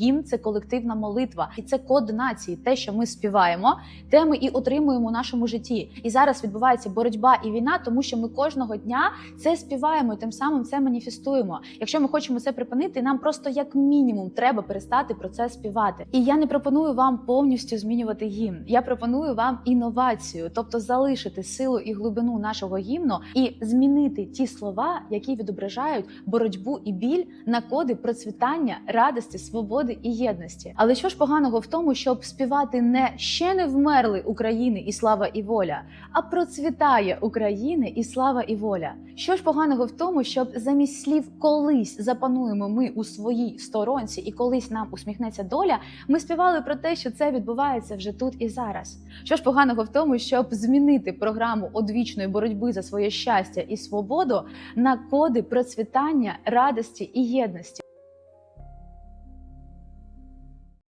Гімн це колективна молитва, і це код нації. Те, що ми співаємо, те ми і отримуємо у нашому житті. І зараз відбувається боротьба і війна, тому що ми кожного дня це співаємо, і тим самим це маніфестуємо. Якщо ми хочемо це припинити, нам просто як мінімум треба перестати про це співати. І я не пропоную вам повністю змінювати гімн. Я пропоную вам інновацію, тобто залишити силу і глибину нашого гімну і змінити ті слова, які відображають боротьбу і біль на коди процвітання, радості, свободи і єдності. Але що ж поганого в тому, щоб співати не ще не вмерли України і слава і воля, а процвітає України і слава і воля. Що ж поганого в тому, щоб замість слів колись запануємо ми у своїй сторонці, і колись нам усміхнеться доля, ми співали про те, що це відбувається вже тут і зараз. Що ж поганого в тому, щоб змінити програму одвічної боротьби за своє щастя і свободу на коди процвітання, радості і єдності.